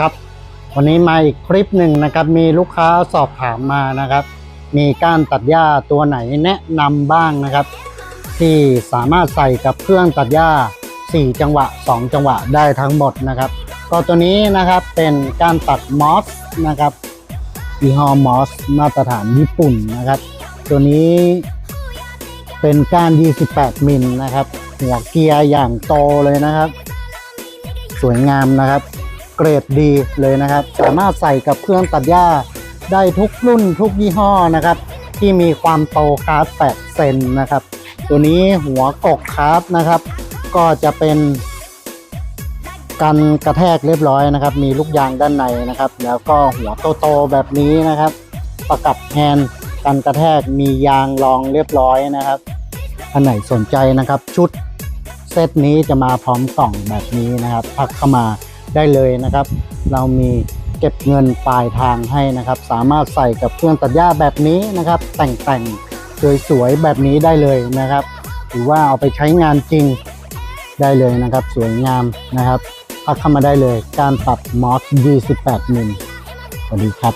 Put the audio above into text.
ครับ วันนี้มาอีกคลิปหนึ่งนะครับ มีลูกค้าสอบถามมานะครับ มีก้านตัดหญ้าตัวไหนแนะนำบ้างนะครับ ที่สามารถใส่กับเครื่องตัดหญ้า 4 จังหวะ 2 จังหวะได้ทั้งหมดนะครับ ก็ตัวนี้นะครับเป็นก้านตัดมอสนะครับยี่ห้อมอสมาตรฐานญี่ปุ่นนะครับ ตัวนี้เป็นก้าน 28 มิลนะครับ หัวเกียร์อย่างโตเลยนะครับ สวยงามนะครับ เกรดดีเลยนะครับ สามารถใส่กับเครื่องตัดหญ้าได้ทุกรุ่นทุกยี่ห้อนะครับ ที่มีความโตคาร์ด8เซนนะครับ ตัวนี้หัวกกคาร์ดนะครับ ก็จะเป็นกันกระแทกเรียบร้อยนะครับ มีลูกยางด้านในนะครับ แล้วก็หัวโตๆแบบนี้นะครับ ประกับแฮนด์กันกระแทกมียางรองเรียบร้อยนะครับท่านไหนสนใจนะครับ ชุดเซตนี้จะมาพร้อมกล่องแบบนี้นะครับทักเข้ามา ได้เลยนะครับ เรามีเก็บเงินปลายทางให้นะครับ สามารถใส่กับเครื่องตัดหญ้าแบบนี้นะครับ แต่งๆสวยๆแบบนี้ได้เลยนะครับ หรือว่าเอาไปใช้งานจริงได้เลยนะครับ สวยงามนะครับพักเข้ามาได้เลย การปรับมอส28มิลสวัสดีครับ